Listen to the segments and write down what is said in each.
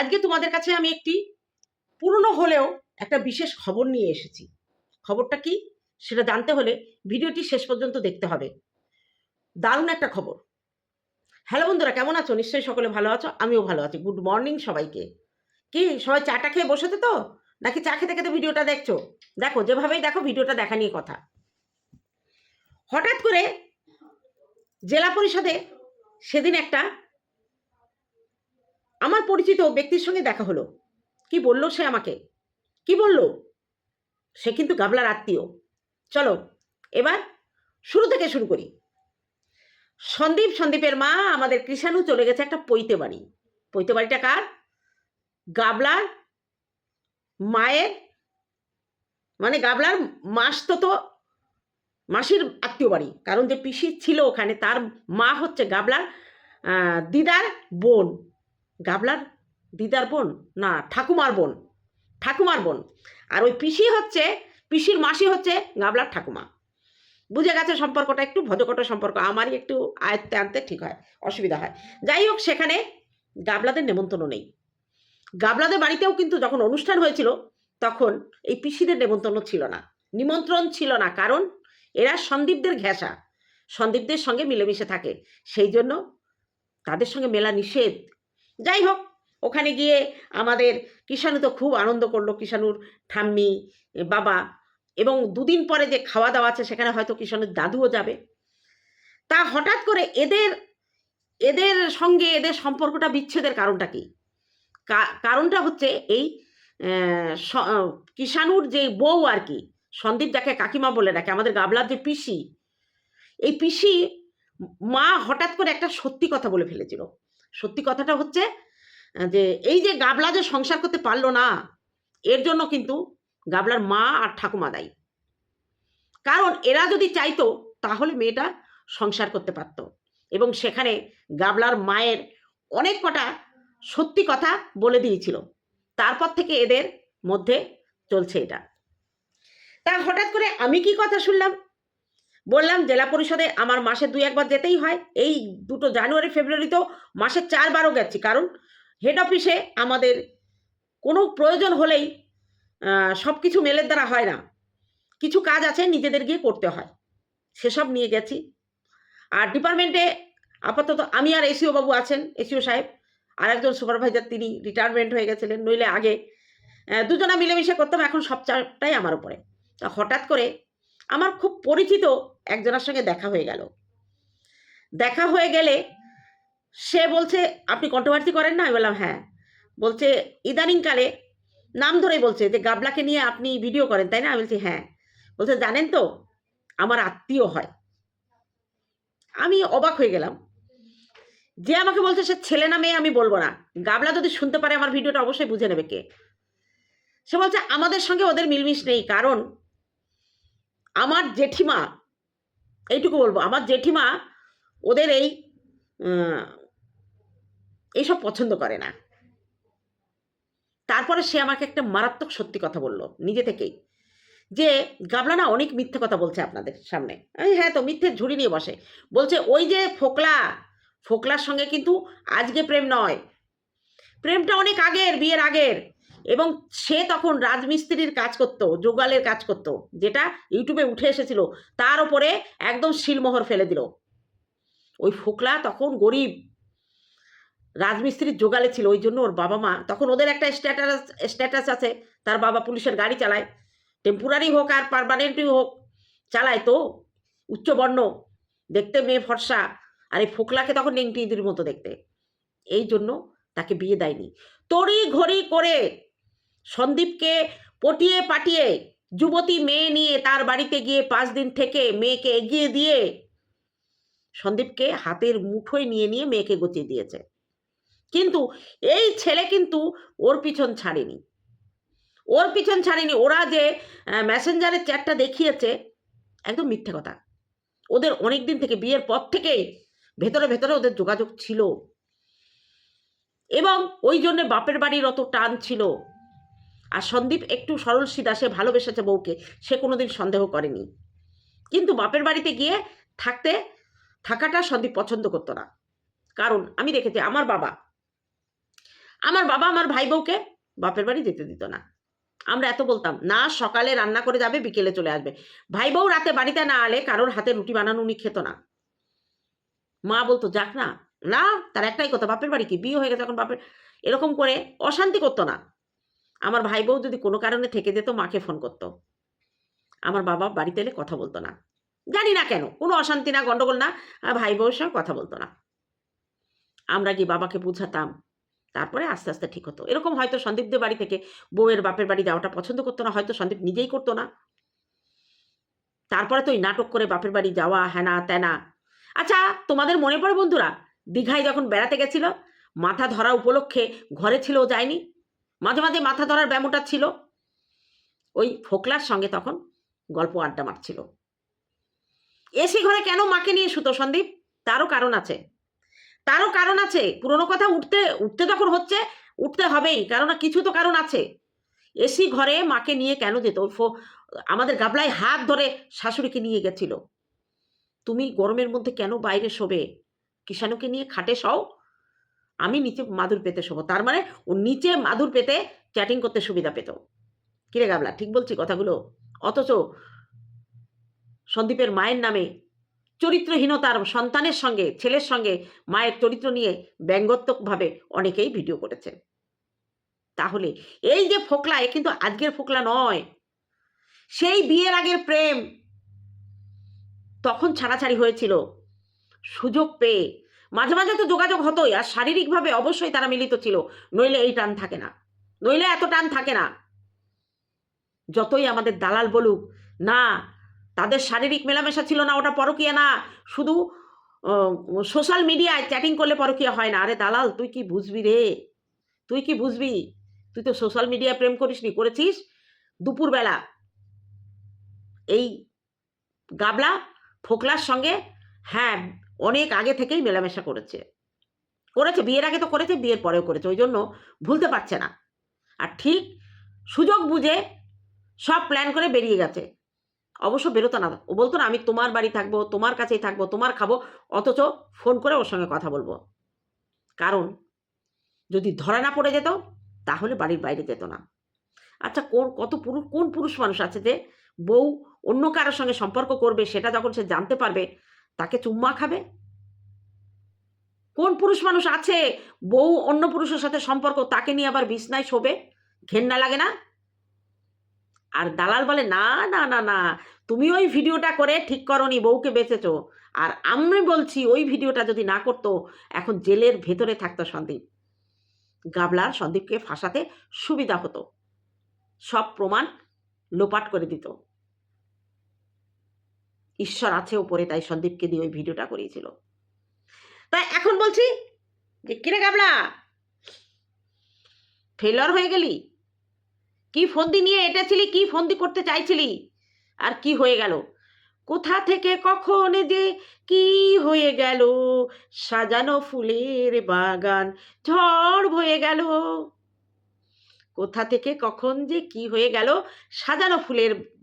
আজকে তোমাদের কাছে আমি একটি পুরনো হলেও একটা বিশেষ খবর নিয়ে এসেছি। খবরটা কি? সেটা জানতে হলে ভিডিওটি শেষ পর্যন্ত দেখতে হবে। দারুণ একটা খবর। হ্যালো বন্ধুরা, কেমন আছো? নিশ্চয়ই সকলে ভালো আছো, আমিও ভালো আছি। গুড মর্নিং সবাইকে। কি, সবাই চাটা খেয়ে বসেছে তো? নাকি চা খেতে খেতে ভিডিওটা দেখছ? দেখো, যেভাবেই দেখো, ভিডিওটা দেখা নিয়ে কথা। হঠাৎ করে জেলা পরিষদে সেদিন একটা আমার পরিচিত ব্যক্তির সঙ্গে দেখা হলো। কি বলল সে আমাকে? কি বলল? সে কিন্তু গাবলার আত্মীয়। চলো, এবার শুরু থেকে শুরু করি। সন্দীপ, সন্দীপের মা, আমাদের কৃষাণু চলে গেছে একটা পৈতে বাড়ি। পৈতে বাড়িটা কার? গাবলার মায়ের মানে গাবলার মাস তো তো মাসির আত্মীয় বাড়ি। কারণ যে পিসি ছিল ওখানে, তার মা হচ্ছে গাবলার দিদার বোন। গাবলার দিদার বোন? না, ঠাকুমার বোন। ঠাকুমার বোন। আর ওই পিসি হচ্ছে, পিসির মাসি হচ্ছে গাবলার ঠাকুমা। বুঝে গেছে সম্পর্কটা একটু? ভজকট সম্পর্ক। আমারই একটু আয়ত্তে আনতে ঠিক হয়, অসুবিধা হয়। যাই হোক, সেখানে গাবলাদের নেমন্তন্ন নেই। গাবলাদের বাড়িতেও কিন্তু যখন অনুষ্ঠান হয়েছিল, তখন এই পিসিদের নেমন্তন্ন ছিল না। নিমন্ত্রণ ছিল না, কারণ এরা সন্দীপদের ঘেঁষা। সন্দীপদের সঙ্গে মিলেমিশে থাকে। সেই জন্য তাদের সঙ্গে মেলা নিষেধ যাই হোক, ওখানে গিয়ে আমাদের কিষাণু তো খুব আনন্দ করল কিষাণুর ঠাম্মি বাবা। এবং দুদিন পরে যে খাওয়া দাওয়া আছে, সেখানে হয়তো কিষাণুর দাদুও যাবে। তা হঠাৎ করে এদের এদের সঙ্গে এদের সম্পর্কটা বিচ্ছেদের কারণটা কি? কারণটা হচ্ছে এই কিষাণুর যে বউ আর কি, সন্দীপ যাকে কাকিমা বলে ডাকে, আমাদের গাবলার যে পিসি, এই পিসি মা হঠাৎ করে একটা সত্যি কথা বলে ফেলেছিল। সত্যি কথাটা হচ্ছে যে এই যে গাবলা যে সংসার করতে পারল না, এর জন্য কিন্তু গাবলার মা আর ঠাকুমা দায়ী। কারণ এরা যদি চাইতো, তাহলে মেয়েটা সংসার করতে পারত। এবং সেখানে গাবলার মায়ের অনেক কটা সত্যি কথা বলে দিয়েছিল। তারপর থেকে এদের মধ্যে চলছে এটা। তা হঠাৎ করে আমি কি কথা শুনলাম? বললাম জেলা পরিষদে আমার মাসে দুই একবার যেতেই হয়। এই দুটো জানুয়ারি ফেব্রুয়ারিতেও মাসে চারবারও গেছি। কারণ হেড অফিসে আমাদের কোনো প্রয়োজন হলেই সব কিছু মেলের দ্বারা হয় না। কিছু কাজ আছে, নিজেদের গিয়ে করতে হয়। সেসব নিয়ে গেছি। আর ডিপার্টমেন্টে আপাতত আমি আর এসিও বাবু আছেন এসিও সাহেব। আর একজন সুপারভাইজার তিনি রিটায়ারমেন্ট হয়ে গেছিলেন। নইলে আগে দুজনা মিলেমিশে করতাম, এখন সব চাপটাই আমার উপরে। তা হঠাৎ করে আমার খুব পরিচিত একজনের সঙ্গে দেখা হয়ে গেল। দেখা হয়ে গেলে সে বলছে, আপনি কন্ট্রোভার্সি করেন না? আমি বললাম হ্যাঁ। বলছে, ইদানিংকালে নাম ধরেই বলছে যে, গাবলাকে নিয়ে আপনি ভিডিও করেন, তাই না? আমি বলছি হ্যাঁ। বলছে, জানেন তো, আমার আত্মীয় হয়। আমি অবাক হয়ে গেলাম। যে আমাকে বলছে, সে ছেলে না মেয়ে, আমি বলব না। গাবলা যদি শুনতে পারে আমার ভিডিওটা, অবশ্যই বুঝে নেবে কে। সে বলছে, আমাদের সঙ্গে ওদের মিলমিশ নেই, কারণ আমার জেঠিমা, এইটুকু বলব, আমার জেঠিমা ওদের এই এইসব পছন্দ করে না। তারপরে সে আমাকে একটা মারাত্মক সত্যি কথা বলল, নিজে থেকেই। যে গাবলা না অনেক মিথ্যে কথা বলছে আপনাদের সামনে। হ্যাঁ তো, মিথ্যে ঝুড়ি নিয়ে বসে। বলছে, ওই যে ফোকলা, ফোকলার সঙ্গে কিন্তু আজকে প্রেম নয়। প্রেমটা অনেক আগের, বিয়ের আগের। এবং সে তখন রাজমিস্ত্রির কাজ করতো, যোগালের কাজ করতো, যেটা ইউটিউবে উঠে এসেছিল, তার উপরে একদম শিলমোহর ফেলে দিল। ওই ফোকলা তখন গরিব, রাজমিস্ত্রির জোগালে ছিল, ওই জন্য ওর বাবা মা, তখন ওদের একটা স্ট্যাটাস স্ট্যাটাস আছে, তার বাবা পুলিশের গাড়ি চালায় টেম্পোরারি হোক আর পারমানেন্টই হোক, চালায় তো উচ্চবর্ণ দেখতে মেয়ে ফর্সা, আর এই ফোকলাকে তখন নেংটি ইঁদুর মতো দেখতে, এই জন্য তাকে বিয়ে দেয়নি। তড়ি ঘড়ি করে সন্দীপকে পটিয়ে পাটিয়ে যুবতী মেয়ে নিয়ে তার বাড়িতে গিয়ে পাঁচ দিন থেকে মেয়েকে এগিয়ে দিয়ে সন্দীপকে হাতের মুঠোয় নিয়ে নিয়ে মেয়েকে গচিয়ে দিয়েছে। কিন্তু এই ছেলে কিন্তু ওর পিছন ছাড়েনি। ওর পিছন ছাড়েনি। ওরা যে মেসেঞ্জারের চ্যাটটা দেখিয়েছে, একদম মিথ্যে কথা। ওদের অনেক দিন থেকে, বিয়ের পর থেকেই ভেতরে ভেতরে ওদের যোগাযোগ ছিল। এবং ওই জন্যে বাপের বাড়ির অত টান ছিল। আর সন্দীপ একটু সরল সিধা, সে ভালোবেসেছে বউকে। সে কোনোদিন সন্দেহ করেনি। কিন্তু বাপের বাড়িতে গিয়ে থাকতে, থাকাটা সন্দীপ পছন্দ করতো না। কারণ আমি দেখেছি আমার বাবা আমার বাবা আমার ভাই বউকে বাপের বাড়ি যেতে দিত না। আমরা এত বলতাম, না, সকালে রান্না করে যাবে, বিকেলে চলে আসবে। ভাই বউ রাতে বাড়িতে না আলে কারোর হাতে রুটি বানানো উনি খেত না। মা বলতো, যাক না। না, তার একটাই কথা, বাপের বাড়ি কি? বিয়ে হয়ে গেছে এখন বাপের, এরকম করে অশান্তি করতো না। আমার ভাই বউ যদি কোনো কারণে থেকে যেত, মাকে ফোন করতো। আমার বাবা বাড়িতে এলে কথা বলতো না। জানি না কেন, কোনো অশান্তি না, গন্ডগোল না ভাই বউয়ের সঙ্গে কথা বলতো না। আমরা কি বাবাকে বুঝাতাম, তারপরে আস্তে আস্তে ঠিক হতো। এরকম হয়তো সন্দীপদের বাড়ি থেকে বউয়ের বাপের বাড়ি যাওয়াটা পছন্দ করতো না, হয়তো সন্দীপ নিজেই করতো না। তারপরে তো ওই নাটক করে বাপের বাড়ি যাওয়া হ্যানা ত্যানা আচ্ছা তোমাদের মনে পড়ে বন্ধুরা, দীঘায় যখন বেড়াতে গেছিল, মাথা ধরা উপলক্ষে ঘরে ছিল যায়নি? মাঝে মাঝে মাথা ধরার ব্যামোটা ছিল। ওই ফোকলার সঙ্গে তখন গল্প আড্ডা মারছিল। এসি ঘরে কেন মাকে নিয়ে শুতো সন্দীপ? তারও কারণ আছে। তারও কারণ আছে। পুরনো কথা উঠতে উঠতে তখন হচ্ছে, উঠতে হবেই কারণ কিছু তো কারণ আছে। এসি ঘরে মাকে নিয়ে কেন যেত? আমাদের গাবলায় হাত ধরে শাশুড়িকে নিয়ে গেছিল। তুমি গরমের মধ্যে কেন বাইরে শোবে? কিষাণুকে নিয়ে খাটে শও আমি নিচে মাদুর পেতে শোবো। তার মানে ও নিচে মাদুর পেতে চ্যাটিং করতে সুবিধা পেত। কিরে গাবলা, ঠিক বলছি কথাগুলো? অথচ সন্দীপের মায়ের নামে চরিত্রহীনতার সন্তানের সঙ্গে, ছেলের সঙ্গে মায়ের চরিত্র নিয়ে ব্যঙ্গাত্মকভাবে অনেকেই ভিডিও করেছে। তাহলে এই যে ফোকলা, এ কিন্তু আজকের ফোকলা নয়। সেই বিয়ের আগের প্রেম তখন ছাড়াছাড়ি হয়েছিল। সুযোগ পেয়ে মাঝে মাঝে তো যোগাযোগ হতোই, আর শারীরিকভাবে অবশ্যই তারা মিলিত ছিল। নইলে এই টান থাকে না। নইলে এত টান থাকে না। যতই আমাদের দালাল বলুক, না, তাদের শারীরিক মেলামেশা ছিল না, ওটা পরকীয়া না। শুধু সোশ্যাল মিডিয়ায় চ্যাটিং করলে পরকীয়া হয় না। আরে দালাল, তুই কি বুঝবি রে? তুই কি বুঝবি? তুই তো সোশ্যাল মিডিয়ায় প্রেম করিসনি, করেছিস দুপুরবেলা। এই গাবলা ফোকলার সঙ্গে হ্যাঁ অনেক আগে থেকেই মেলামেশা করেছে। করেছে, বিয়ের আগে তো করেছে, বিয়ের পরেও করেছে, ওই জন্য ভুলতে পারছে না। আর ঠিক সুযোগ বুঝে সব প্ল্যান করে বেরিয়ে গেছে। অবশ্য বেরোতো না। ও বলতো না, আমি তোমার বাড়ি থাকব, তোমার কাছেই থাকব, তোমার খাব, অথচ ফোন করে ওর সঙ্গে কথা বলব। কারণ যদি ধরা না পড়ে যেত, তাহলে বাড়ির বাইরে যেত না। আচ্ছা কোন, কত পুরুষ, কোন পুরুষ মানুষ আছে যে বউ অন্য কারোর সঙ্গে সম্পর্ক করবে, সেটা যখন সে জানতে পারবে তাকে চুম্মা খাবে? কোন পুরুষ মানুষ আছে, বউ অন্য পুরুষের সাথে সম্পর্ক, তাকে নিয়ে আবার বিছনায় শোবে? ঘেন্না লাগে না? আর দালাল বলে, না না না না, তুমি ওই ভিডিওটা করে ঠিক করনি, বউকে বেঁচেছো। আর আমি বলছি, ওই ভিডিওটা যদি না করতো, এখন জেলের ভেতরে থাকতো সন্দীপ। গাবলার সন্দীপকে ফাঁসাতে সুবিধা হতো। সব প্রমাণ লোপাট করে দিত। ঈশ্বর আছে ওপরে তাই সন্দীপকে দিয়ে ওই ভিডিওটা করিয়েছিল। তাই এখন বলছি যে, কিরে গাবলা? ফেলার হয়ে গেলি? কি ফন্দি নিয়ে এটেছিলি? কি ফন্দি করতে চাইছিলি? আর কি হয়ে গেল? কোথা থেকে কখন যে কি হয়ে গেল? সাজানো ফুলের বাগান, ঝড় হয়ে গেল। কোথা থেকে কখন যে কি হয়ে গেল? সাজানো ফুলের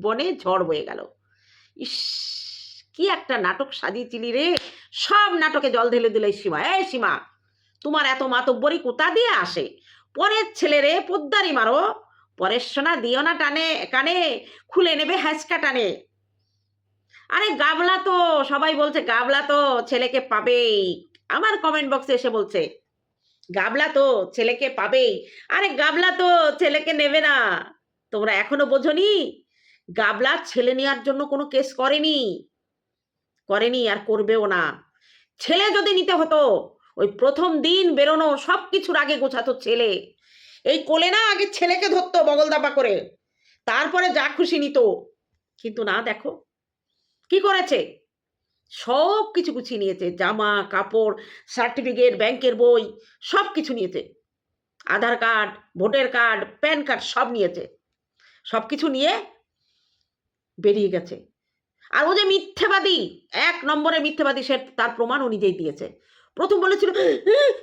বনে ঝড় বয়ে গেল। ইস, কি একটা নাটক সাজিয়েছিলি রে? সব নাটকে জল ঢেলে দিল সীমা। এই সীমা, তোমার এত মাতব্বরি কোথা দিয়ে আসে। পরের ছেলে রে, পোদ্দারি মারো। পরের সোনা দিও না টানে, কানে। খুলে নেবে হ্যাঁচকা টানে। আরে গাবলা তো, সবাই বলছে গাবলা তো ছেলেকে পাবেই। আমার কমেন্ট বক্সে এসে বলছে, গাবলা তো ছেলেকে পাবেই। আরে গাবলা তো ছেলেকে নেবে না। তোমরা এখনও বোঝনি? গাবলা ছেলে নেওয়ার জন্য কোনো কেস করেনি। করেনি আর করবেও না। ছেলে যদি নিতে হতো, ওই প্রথম দিন বেরোনো সব কিছুর আগে গোছাতো ছেলে। এই কোলে না আগে ছেলেকে ধরতো বগল দাপা করে। তারপরে যা খুশি নিত। কিন্তু না, দেখো, কি করেছে? সব কিছু গুছিয়ে নিয়েছে। জামা, কাপড়, সার্টিফিকেট, ব্যাংকের বই সব কিছু নিয়েছে। Aadhaar card, voter card, PAN card সব নিয়েছে। সব কিছু নিয়ে বেরিয়ে গেছে। আর ও যে মিথ্যেবাদী এক নম্বরে মিথ্যেবাদী সে তার প্রমাণ ও নিজেই দিয়েছে। প্রথম বলেছিল "এ,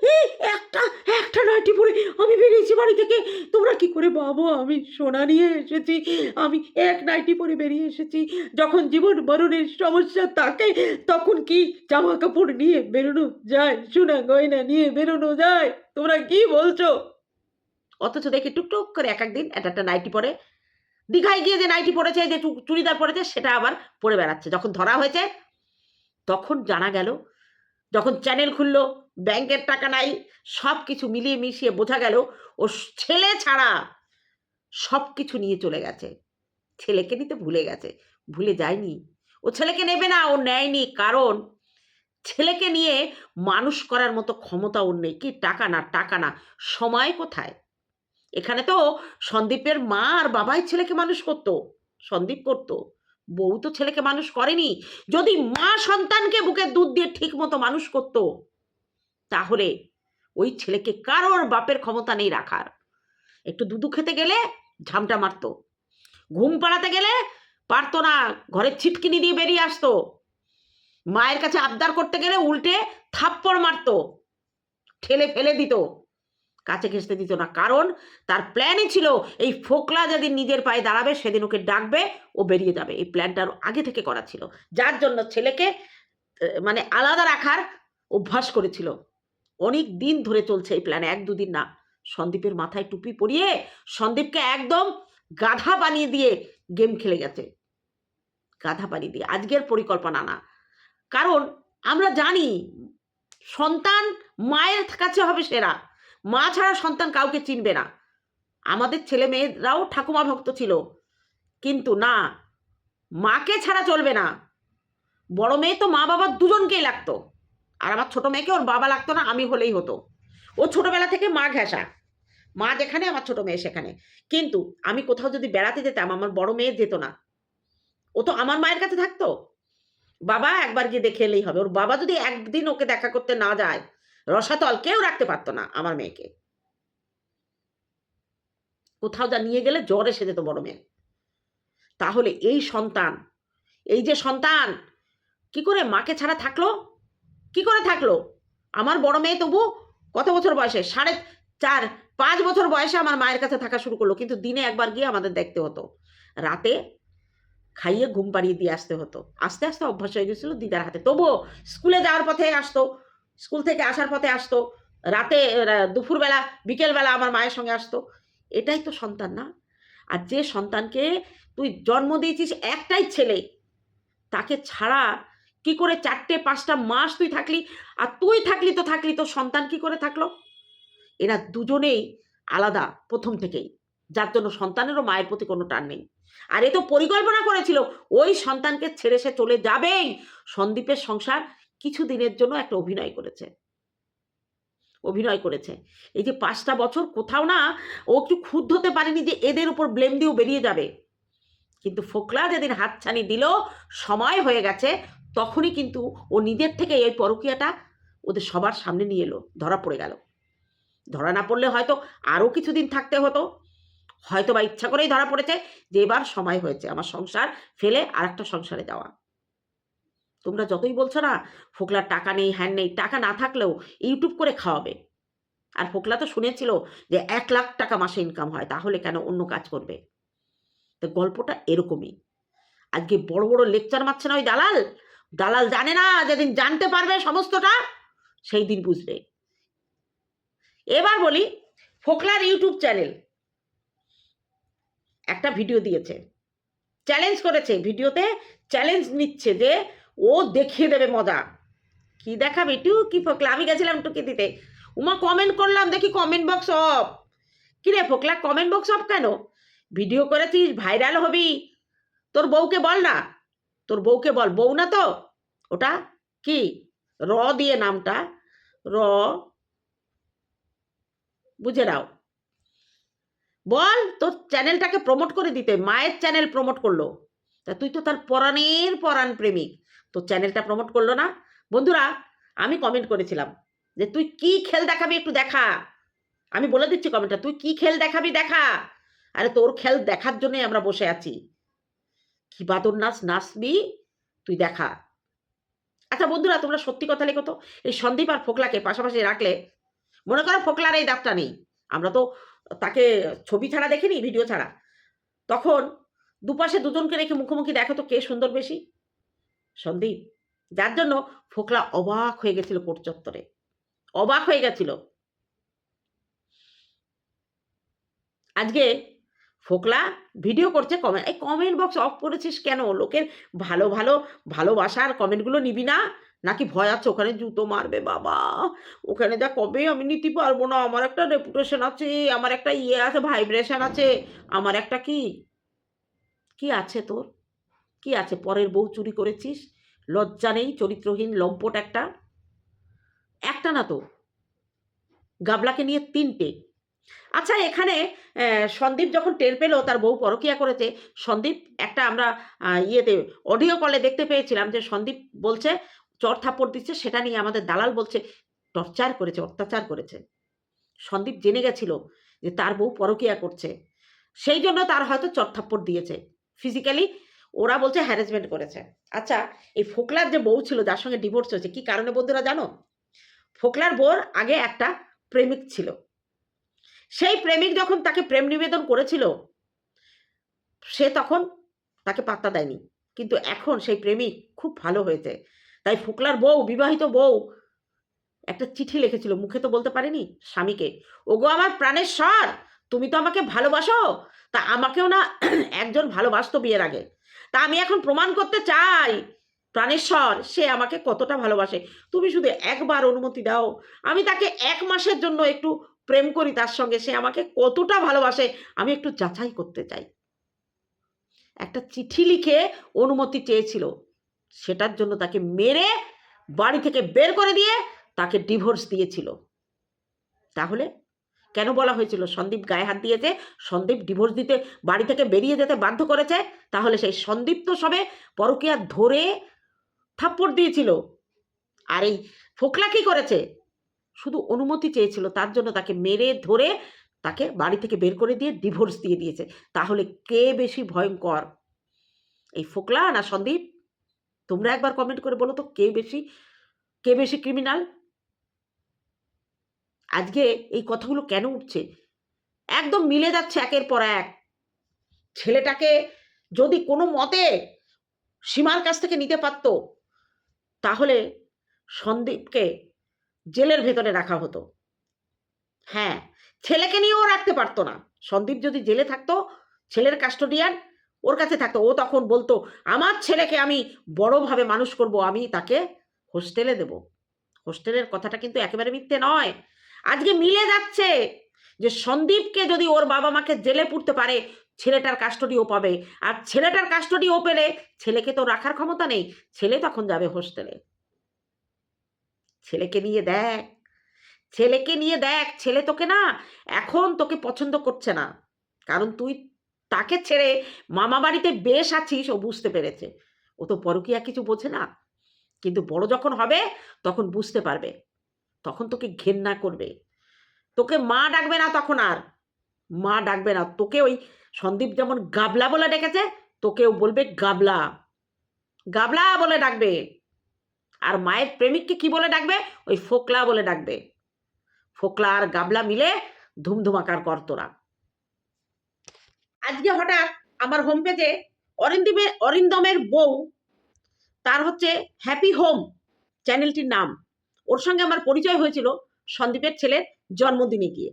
এ, একটা একটা নাইটি পরে আমি বেরিয়েছি বাড়ি থেকে। তোমরা কি করে বাবু আমি সোনা নিয়ে এসেছি আমি এক নাইটি পরে বেরিয়ে এসেছি। যখন জীবন মরণের সমস্যা থাকে তখন কি জামা কাপড় নিয়ে বেরোনো যায়? সোনা গয়না নিয়ে বেরোনো যায়? তোমরা কি বলছো? অথচ দেখি টুকটুক করে এক একদিন একটা একটা নাইটি পরে দীঘায় গিয়ে যে নাইটি পরেছে যে চুড়িদার পরেছে, সেটা আবার পরে বেড়াচ্ছে। যখন ধরা হয়েছে, তখন জানা গেল, যখন চ্যানেল খুললো ব্যাংকের টাকা নাই সব কিছু মিলিয়ে মিশিয়ে বোঝা গেল, ও ছেলে ছাড়া সব কিছু নিয়ে চলে গেছে। ছেলেকে নিতে ভুলে গেছে, ভুলে যায়নি। ও ছেলেকে নেবে না, ও নেয়নি, কারণ ছেলেকে নিয়ে মানুষ করার মতো ক্ষমতা ওর নেই। কি টাকা না টাকা না, সময় কোথায়? এখানে তো সন্দীপের মা আর বাবাই ছেলেকে মানুষ করতো, সন্দীপ করতো। বউ তো ছেলেকে মানুষ করেনি। যদি মা সন্তানকে বুকে দুধ দিয়ে ঠিক মতো মানুষ করতো, তাহলে ওই ছেলেকে কারোর বাপের ক্ষমতা নেই রাখার। একটু দুধু খেতে গেলে ঝামটা মারতো। ঘুম পাড়াতে গেলে পারতো না, ঘরের ছিটকিনি দিয়ে বেরিয়ে আসতো। মায়ের কাছে আবদার করতে গেলে উল্টে থাপ্পড় মারতো, ঠেলে ফেলে দিত। কাছে ঘেঁষতে দিত না। কারণ তার প্ল্যানই ছিল, এই ফোকলা যেদিন নিজের পায়ে দাঁড়াবে, সেদিন ওকে ডাকবে, ও বেরিয়ে যাবে। এই প্ল্যানটা আগে থেকে করা ছিল। যার জন্য ছেলেকে মানে আলাদা রাখার অভ্যাস করেছিল। অনেক দিন ধরে চলছে এই প্ল্যান এক দুদিন না। সন্দীপের মাথায় টুপি পরিয়ে সন্দীপকে একদম গাধা বানিয়ে দিয়ে গেম খেলে গেছে। গাধা বানিয়ে দিয়ে। আজকের পরিকল্পনা না। কারণ আমরা জানি, সন্তান মায়ের কাছে হবে সেরা। মা ছাড়া সন্তান কাউকে চিনবে না। আমাদের ছেলে মেয়েরাও ঠাকুমা ভক্ত ছিল। কিন্তু না, মাকে ছাড়া চলবে না। বড় মেয়ে তো মা বাবা দুজনকেই লাগতো। আর আমার ছোট মেয়েকে ওর বাবা লাগতো না, আমি হলেই হতো। ও ছোটবেলা থেকে মা ঘেঁষা। মা যেখানে, আমার ছোট মেয়ে সেখানে। কিন্তু আমি কোথাও যদি বেড়াতে যেতাম, আমার বড় মেয়ে যেত না। ও তো আমার মায়ের কাছে থাকতো। বাবা একবার গিয়ে দেখে এলেই হবে। ওর বাবা যদি একদিন ওকে দেখা করতে না যায় রসাতল কেউ রাখতে পারতো না আমার মেয়েকে। কোথাও যা নিয়ে গেলে জ্বর এসে যেত বড় মেয়ে। তাহলে এই সন্তান, এই যে সন্তান, কি করে মাকে ছাড়া থাকল? কি করে থাকল? আমার বড় মেয়ে তবু কত বছর বয়সে? সাড়ে চার, পাঁচ বছর বয়সে আমার মায়ের কাছে থাকা শুরু করল, কিন্তু দিনে একবার গিয়ে আমাদের দেখতে হতো। রাতে খাইয়ে ঘুম পাড়িয়ে দিয়ে আসতে হতো। আস্তে আস্তে অভ্যাস হয়ে গেছিল দিদার হাতে। তবুও স্কুলে যাওয়ার পথে আসতো। স্কুল থেকে আসার পথে আসতো। রাতে দুপুরবেলা, বিকেলবেলা আমার মায়ের সঙ্গে আসতো। এটাই তো সন্তান না। আর যে সন্তানকে তুই জন্ম দিয়েছিস একটাই ছেলে, তাকে ছাড়া কি করে চারটে, পাঁচটা মাস তুই থাকলি? আর তুই থাকলি তো থাকলি তো সন্তান কি করে থাকল? এরা দুজনেই আলাদা প্রথম থেকেই। যার জন্য সন্তানেরও মায়ের প্রতি কোনো টান নেই। আর এ তো পরিকল্পনা করেছিল, ওই সন্তানকে ছেড়ে সে চলে যাবেই। সন্দীপের সংসার কিছু দিনের জন্য একটা অভিনয় করেছে। অভিনয় করেছে। এই যে পাঁচটা বছর কোথাও না ও একটু ক্ষুদ্ধ হতে পারেনি যে এদের উপর ব্লেম দিয়েও বেরিয়ে যাবে। কিন্তু ফোকলা যেদিন হাতছানি দিল, সময় হয়ে গেছে, তখনই কিন্তু ও নিজের থেকে এই পরকীয়াটা ওদের সবার সামনে নিয়ে এলো, ধরা পড়ে গেল। ধরা না পড়লে হয়তো আরও কিছুদিন থাকতে হতো। হয়তো বা ইচ্ছা করেই ধরা পড়েছে যে এবার সময় হয়েছে আমার সংসার ফেলে আর একটা সংসারে যাওয়া। তোমরা যতই বলছো না, ফোকলার টাকা নেই, হ্যান নেই, টাকা না থাকলেও ইউটিউব করে খাওয়াবে। আর ফোকলা তো শুনেছিল যে এক লাখ টাকা মাসে ইনকাম হয়, তাহলে কেন অন্য কাজ করবে? তো গল্পটা এরকমই। আজকে বড় বড় লেকচার মারছে না ওই দালাল। দালাল জানে না, যেদিন জানতে পারবে সমস্তটা, সেই দিন বুঝবে। এবার বলি, ফোকলার ইউটিউব চ্যানেল। একটা ভিডিও দিয়েছে। চ্যালেঞ্জ করেছে, ভিডিওতে চ্যালেঞ্জ নিচ্ছে যে ও দেখিয়ে দেবে মজা। কি দেখাবে? টুকি ফোকলা, আমি গেছিলাম টুকি দিতে। উমা কমেন্ট করলাম, দেখি কমেন্ট বক্স অফ কিরে ফোকলা কমেন্ট বক্স অফ কেন? ভিডিও করেছিস ভাইরাল হবি। তোর বউকে বল না। তোর বউকে বল, বউ না তো? ওটা কি? র দিয়ে নামটা। র বুঝে নাও। বল, তোর চ্যানেলটাকে প্রমোট করে দিতে। মায়ের চ্যানেল প্রমোট করল। তা তুই তো তার পরাণের পরাণ প্রেমিক। তোর চ্যানেলটা প্রমোট করল না। বন্ধুরা, আমি কমেন্ট করেছিলাম যে, তুই কি খেল দেখাবি একটু দেখা? আমি বলে দিচ্ছি কমেন্টটা তুই কি খেল দেখাবি দেখা? আরে, তোর খেল দেখার জন্যই আমরা বসে আছি। কি বাদর নাচ, নাচবি, তুই দেখা। আচ্ছা বন্ধুরা, তোমরা সত্যি কথা লেখো তো। এই সন্দীপ আর ফোকলাকে পাশাপাশি রাখলে, মনে করো ফোকলার এই দাঁতটা নেই। আমরা তো তাকে ছবি ছাড়া দেখিনি ভিডিও ছাড়া। তখন দুপাশে দুজনকে রেখে মুখোমুখি দেখো তো কে সুন্দর বেশি। সন্দীপ, যার জন্য ফোকলা অবাক হয়ে গেছিল কোট চত্বরে। অবাক হয়ে গেছিল। আজকে ফোকলা ভিডিও করছে কমেন্ট এই কমেন্ট বক্স অফ করেছিস কেন? লোকের ভালো ভালো, ভালোবাসার কমেন্টগুলো নিবি না? নাকি ভয় আছে? ওখানে জুতো মারবে বাবা। ওখানে যা কবে আমি নিতে পারব না? আমার একটা রেপুটেশন আছে, আমার একটা ইয়ে আছে ভাইব্রেশন আছে। আমার একটা কি? কি আছে তোর? কি আছে? পরের বউ চুরি করেছিস? লজ্জা নেই, চরিত্রহীন, লম্পট একটা। একটা না তো। গাবলাকে নিয়ে তিনটে। আচ্ছা এখানে সন্দীপ যখন টের পেল তার বউ পরকিয়া করেছে, সন্দীপ একটা আমরা ইয়েতে অডিও কলে দেখতে পেয়েছিলাম যে সন্দীপ বলছে, চর থাপ্পড় দিচ্ছে, সেটা নিয়ে আমাদের দালাল বলছে, টর্চার করেছে, অত্যাচার করেছে। সন্দীপ জেনে গেছিল যে তার বউ পরকিয়া করছে। সেই জন্য তার হয়তো চর থাপ্পড় দিয়েছে। ফিজিক্যালি ওরা বলছে হ্যারাসমেন্ট করেছে। আচ্ছা এই ফোকলার যে বউ ছিল, যার সঙ্গে ডিভোর্স হয়েছে, কি কারণে বন্ধুরা জানো? ফোকলার বোর আগে একটা প্রেমিক ছিল। সেই প্রেমিক যখন তাকে প্রেম নিবেদন করেছিল, সে তখন তাকে পাত্তা দেয়নি। কিন্তু এখন সেই প্রেমিক খুব ভালো হয়েছে। তাই ফোকলার বউ, বিবাহিত বউ, একটা চিঠি লিখেছিল, মুখে তো বলতে পারেনি স্বামীকে, ওগো আমার প্রাণের স্বর, তুমি তো আমাকে ভালোবাসো, তা আমাকেও না একজন ভালোবাসতো বিয়ের আগে। তা আমি এখন প্রমাণ করতে চাই। প্রাণেশ্বর, সে আমাকে কতটা ভালোবাসে। তুমি শুধু একবার অনুমতি দাও। আমি তাকে এক মাসের জন্য একটু প্রেম করি তার সঙ্গে। সে আমাকে কতটা ভালোবাসে, আমি একটু যাচাই করতে চাই। একটা চিঠি লিখে অনুমতি চেয়েছিল। সেটার জন্য তাকে মেরে বাড়ি থেকে বের করে দিয়ে তাকে ডিভোর্স দিয়েছিল। তাহলে কেন বলা হয়েছিল? সন্দীপ গায়ে হাত দিয়েছে, সন্দীপ ডিভোর্স দিতে বাড়ি থেকে বেরিয়ে যেতে বাধ্য করেছে, তাহলে সেই সন্দীপ তো সবে পরকিয়া ধরে থাপ্পড় দিয়েছিল। আর এই ফোকলা কি করেছে? শুধু অনুমতি চেয়েছিল, তার জন্য তাকে মেরে ধরে তাকে বাড়ি থেকে বের করে দিয়ে ডিভোর্স দিয়ে দিয়েছে। তাহলে কে বেশি ভয়ঙ্কর? এই ফোকলা না সন্দীপ? তোমরা একবার কমেন্ট করে বলো তো, কে বেশি কে বেশি ক্রিমিনাল আজকে এই কথাগুলো কেন উঠছে? একদম মিলে যাচ্ছে একের পর এক। ছেলেটাকে যদি কোনো মতে সীমার কাছ থেকে নিতে পারতো, তাহলে সন্দীপকে জেলের ভেতরে রাখা হতো। হ্যাঁ ছেলেকে নিয়েও রাখতে পারতো না। সন্দীপ যদি জেলে থাকতো, ছেলের কাস্টোডিয়ান ওর কাছে থাকতো। ও তখন বলতো, আমার ছেলেকে আমি বড়োভাবে মানুষ করব, আমি তাকে হোস্টেলে দেব। হোস্টেলের কথাটা কিন্তু একেবারে মিথ্যে নয়। আজকে মিলে যাচ্ছে যে সন্দীপকে যদি ওর বাবা মাকে জেলে পুড়তে পারে, ছেলেটার কাস্টডি ও পাবে। আর ছেলেটার কাস্টডি ও পেলে ছেলেকে তো রাখার ক্ষমতা নেই, ছেলে তখন যাবে হোস্টেলে ছেলেকে নিয়ে দেখ, ছেলেকে নিয়ে দেখ, ছেলে তোকে না এখন তোকে পছন্দ করছে না। কারণ তুই তাকে ছেড়ে মামা বাড়িতে বেশ আছিস, ও বুঝতে পেরেছে। ও তো পরকিয়া কিছু বোঝে না। কিন্তু বড় যখন হবে, তখন বুঝতে পারবে। তখন তোকে ঘেন্না করবে। তোকে মা ডাকবে না তখন আর। মা ডাকবে না। তোকে ওই সন্দীপ যেমন গাবলা বলে ডেকেছে, তোকেও বলবে গাবলা। গাবলা বলে ডাকবে। আর মায়ের প্রেমিককে কি বলে ডাকবে? ওই ফোকলা বলে ডাকবে। ফোকলা আর গাবলা মিলে ধুমধুমাকার কর তোরা। আজকে হঠাৎ আমার হোম পেজে অরিন্দিমে অরিন্দমের বউ, তার হচ্ছে হ্যাপি হোম চ্যানেলটির নাম। ওর সঙ্গে আমার পরিচয় হয়েছিল সন্দীপের ছেলের জন্মদিনে গিয়ে।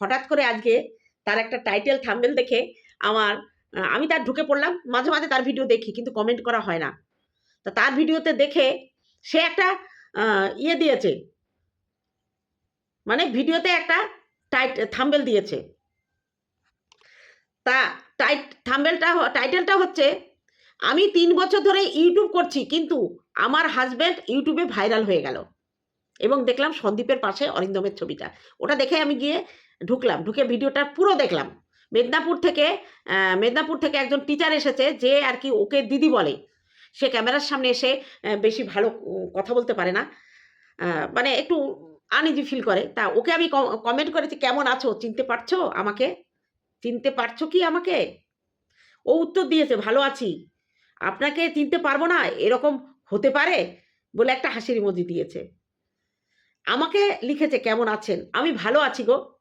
হঠাৎ করে আজকে তার একটা টাইটেল থাম্বেল দেখে আমার আমি তার ঢুকে পড়লাম, মাঝে মাঝে তার ভিডিও দেখি, কিন্তু কমেন্ট করা হয় না। তা তার ভিডিওতে দেখে সে একটা ইয়ে দিয়েছে। মানে ভিডিওতে একটা টাইট থাম্বেল দিয়েছে। তা টাইট থাম্বেলটা টাইটেলটা হচ্ছে, আমি তিন বছর ধরে ইউটিউব করছি, কিন্তু আমার হাজব্যান্ড ইউটিউবে ভাইরাল হয়ে গেল। এবং দেখলাম সন্দীপের পাশে অরিন্দমের ছবিটা। ওটা দেখে আমি গিয়ে ঢুকলাম, ঢুকে ভিডিওটা পুরো দেখলাম। মেদিনীপুর থেকে মেদিনীপুর থেকে একজন টিচার এসেছে যে আর কি ওকে দিদি বলে। সে ক্যামেরার সামনে এসে বেশি ভালো কথা বলতে পারে না। মানে একটু আনইজি ফিল করে। তা ওকে আমি কমেন্ট করেছি, কেমন আছো? চিনতে পারছ আমাকে? চিনতে পারছ কি আমাকে? ও উত্তর দিয়েছে, ভালো আছি। আপনাকে চিনতে পারব না, এরকম হতে পারে? বলে একটা হাসির ইমোজি দিয়েছে। আমাকে লিখেছে, কেমন আছেন? আমি ভালো আছি গো।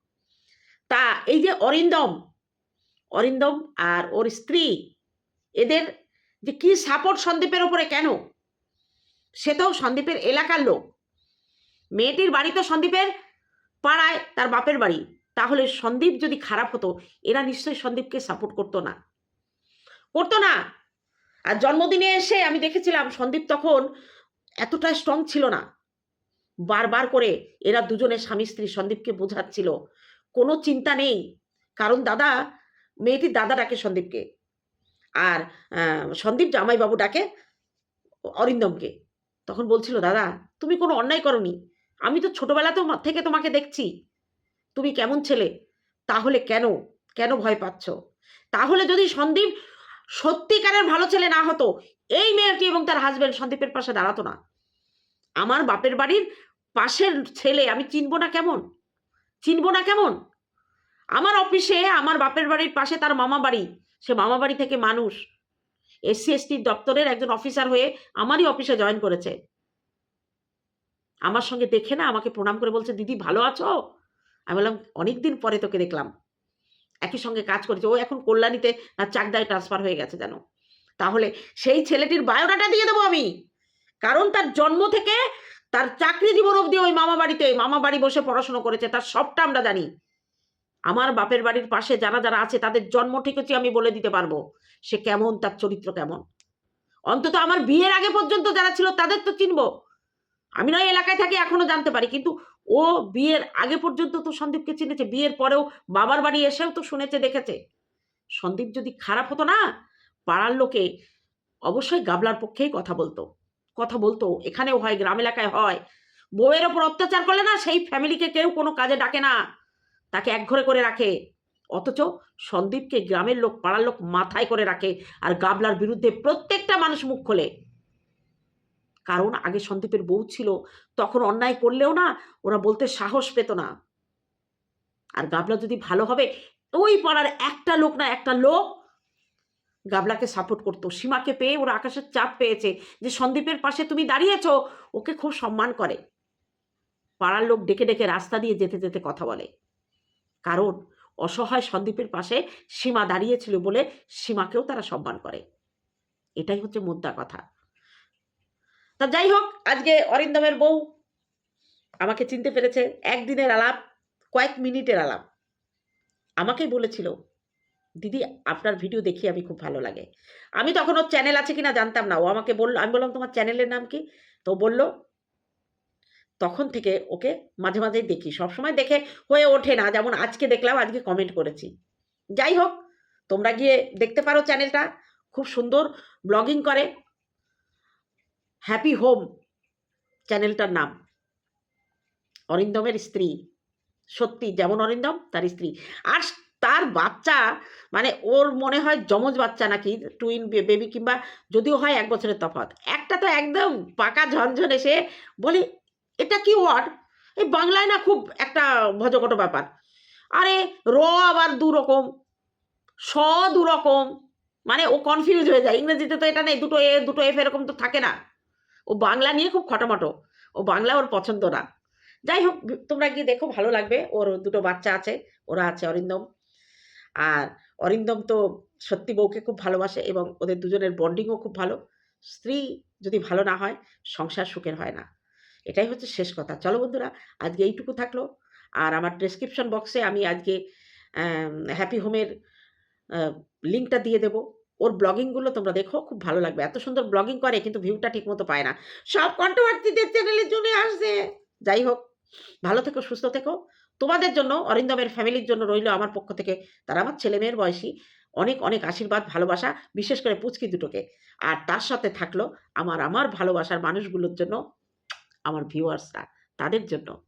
তা এই যে অরিন্দম অরিন্দম আর ওর স্ত্রী, এদের যে কি সাপোর্ট সন্দীপের ওপরে কেন? সে তো সন্দীপের এলাকার লোক। মেয়েটির বাড়ি তো সন্দীপের পাড়ায়, তার বাপের বাড়ি। তাহলে সন্দীপ যদি খারাপ হতো, এরা নিশ্চয়ই সন্দীপকে সাপোর্ট করতো না। করতো না। আর জন্মদিনে এসে আমি দেখেছিলাম সন্দীপ তখন এতটা স্ট্রং ছিল না। বারবার করে এরা দুজনে স্বামী স্ত্রী সন্দীপকে বোঝাচ্ছিল। কোনো চিন্তা নেই। কারণ দাদা মেয়েটির দাদা ডাকে সন্দীপকে। আর সন্দীপ জামাইবাবু ডাকে অরিন্দমকে। তখন বলছিল, দাদা, তুমি কোনো অন্যায় করনি। আমি তো ছোটবেলা তো থেকে তোমাকে দেখছি। তুমি কেমন ছেলে? তাহলে কেন? কেন ভয় পাচ্ছ? তাহলে যদি সন্দীপ সত্যিকারের ভালো ছেলে না হতো, এই মেয়েটি এবং তার হাজবেন্ড সন্দীপের পাশে দাঁড়াতো না। আমার বাপের বাড়ির পাশের ছেলে আমি চিনবো না কেমন? চিনবো না কেমন? আমার অফিসে আমার বাপের বাড়ির পাশে তার মামা বাড়ি, সে মামা বাড়ি থেকে মানুষ। এসসি, এসটি দপ্তরের একজন অফিসার হয়ে আমারই অফিসে জয়েন করেছে। আমার সঙ্গে দেখে না, আমাকে প্রণাম করে বলছে, দিদি, ভালো আছো? আমি বললাম অনেক দিন পরে তোকে দেখলাম। একই সঙ্গে কাজ করেছে। ও এখন কল্যাণীতে চাকদায় ট্রান্সফার হয়ে গেছে, জানো? তাহলে সেই ছেলেটির বায়োডাটা দিয়ে দেবো আমি। কারণ তার জন্ম থেকে তার চাকরি জীবন অবধি ওই মামা বাড়িতে, মামা বাড়ি বসে পড়াশোনা করেছে, তার সবটা আমরা জানি। আমার বাপের বাড়ির পাশে যারা যারা আছে, তাদের জন্ম ঠিক হচ্ছে আমি বলে দিতে পারব, সে কেমন, তার চরিত্র কেমন। অন্তত আমার বিয়ের আগে পর্যন্ত যারা ছিল, তাদের তো চিনব। আমি নয় এলাকায় থাকি, এখনও জানতে পারি। কিন্তু ও বিয়ের আগে পর্যন্ত তো সন্দীপকে চিনেছে, বিয়ের পরেও বাবার বাড়ি এসেও তো শুনেছে, দেখেছে। সন্দীপ যদি খারাপ হতো না, পাড়ার লোকে অবশ্যই গাবলার পক্ষেই কথা বলতো। কথা বলতো, এখানেও হয়, গ্রাম এলাকায় হয়। বউয়ের ওপর অত্যাচার করলে না সেই ফ্যামিলিকে কেউ কোনো কাজে ডাকে না। তাকে একঘরে করে রাখে। অথচ সন্দীপকে গ্রামের লোক, পাড়ার লোক মাথায় করে রাখে আর গাবলার বিরুদ্ধে প্রত্যেকটা মানুষ মুখ খোলে। কারণ আগে সন্দীপের বউ ছিল, তখন অন্যায় করলেও না ওরা বলতে সাহস পেত না। আর গাবলা যদি ভালো হবে, ওই পাড়ার একটা লোক না, একটা লোক গাবলাকে সাপোর্ট করতো। সীমাকে পেয়ে ওরা আকাশের চাপ পেয়েছে। যে সন্দীপের পাশে তুমি দাঁড়িয়েছো, ওকে খুব সম্মান করে। পাড়ার লোক ডেকে ডেকে রাস্তা দিয়ে যেতে যেতে কথা বলে। কারণ অসহায় সন্দীপের পাশে সীমা দাঁড়িয়েছিল বলে সীমাকেও তারা সম্মান করে। এটাই হচ্ছে মুদ্রা কথা। তা যাই হোক, আজকে অরিন্দমের বউ আমাকে চিনতে পেরেছে। একদিনের আলাপ, কয়েক মিনিটের আলাপ। আমাকেই বলেছিল দিদি, আপনার ভিডিও দেখি আমি খুব ভালো লাগে। আমি তখন ওর চ্যানেল আছে কিনা জানতাম না। ও আমাকে বলল, আমি বললাম, তোমার চ্যানেলের নাম কি? তো বলল, তখন থেকে ওকে মাঝে মাঝেই দেখি। সবসময় দেখে হয়ে ওঠে না। যেমন আজকে দেখলাম, আজকে কমেন্ট করেছি। যাই হোক, তোমরা গিয়ে দেখতে পারো চ্যানেলটা খুব সুন্দর ব্লগিং করে। হ্যাপি হোম চ্যানেলটার নাম। অরিন্দমের স্ত্রী। সত্যি, যেমন অরিন্দম, তার স্ত্রী। আর তার বাচ্চা মানে ওর মনে হয় যমজ বাচ্চা নাকি টুইন বেবি কিংবা যদিও হয় এক বছরের তফাৎ। একটা তো একদম পাকা ঝনঝন এসে বলি, এটা কি ওয়ার্ড এই বাংলায় না খুব একটা ভজকট ব্যাপার। আরে, র আবার দুরকম, স দুরকম মানে ও কনফিউজ হয়ে যায়। ইংরেজিতে তো এটা নেই, দুটো এ, দুটো এফ এরকম তো থাকে না। ও বাংলা নিয়ে খুব খটোমটো। ও বাংলা ওর পছন্দ না। যাই হোক, তোমরা গিয়ে দেখো, ভালো লাগবে। ওর দুটো বাচ্চা আছে, ওরা আছে অরিন্দম। আর অরিন্দম তো সত্যি বউকে খুব ভালোবাসে এবং ওদের দুজনের বন্ডিংও খুব ভালো। স্ত্রী যদি ভালো না হয়, সংসার সুখের হয় না। এটাই হচ্ছে শেষ কথা। চলো বন্ধুরা, আজকে এইটুকু থাকল। আর আমার ডেসক্রিপশন বক্সে আমি আজকে হ্যাপি হোমের লিঙ্কটা দিয়ে দেবো। ওর ব্লগিংগুলো তোমরা দেখো, খুব ভালো লাগবে। এত সুন্দর ব্লগিং করে, কিন্তু ভিউটা ঠিকমতো পায় না। সব কন্ট্রোভার্সিদের চ্যানেলে চলে আসছে। যাই হোক, ভালো থেকো, সুস্থ থেকো। তোমাদের জন্য, অরিন্দমের ফ্যামিলির জন্য রইল আমার পক্ষ থেকে। তারা আমার ছেলে মেয়ের বয়সী। অনেক অনেক আশীর্বাদ, ভালোবাসা, বিশেষ করে পুচকি দুটোকে। আর তার সাথে থাকল আমার আমার ভালোবাসার মানুষগুলোর জন্য, আমার ভিউয়ার্সরা তাদের জন্য।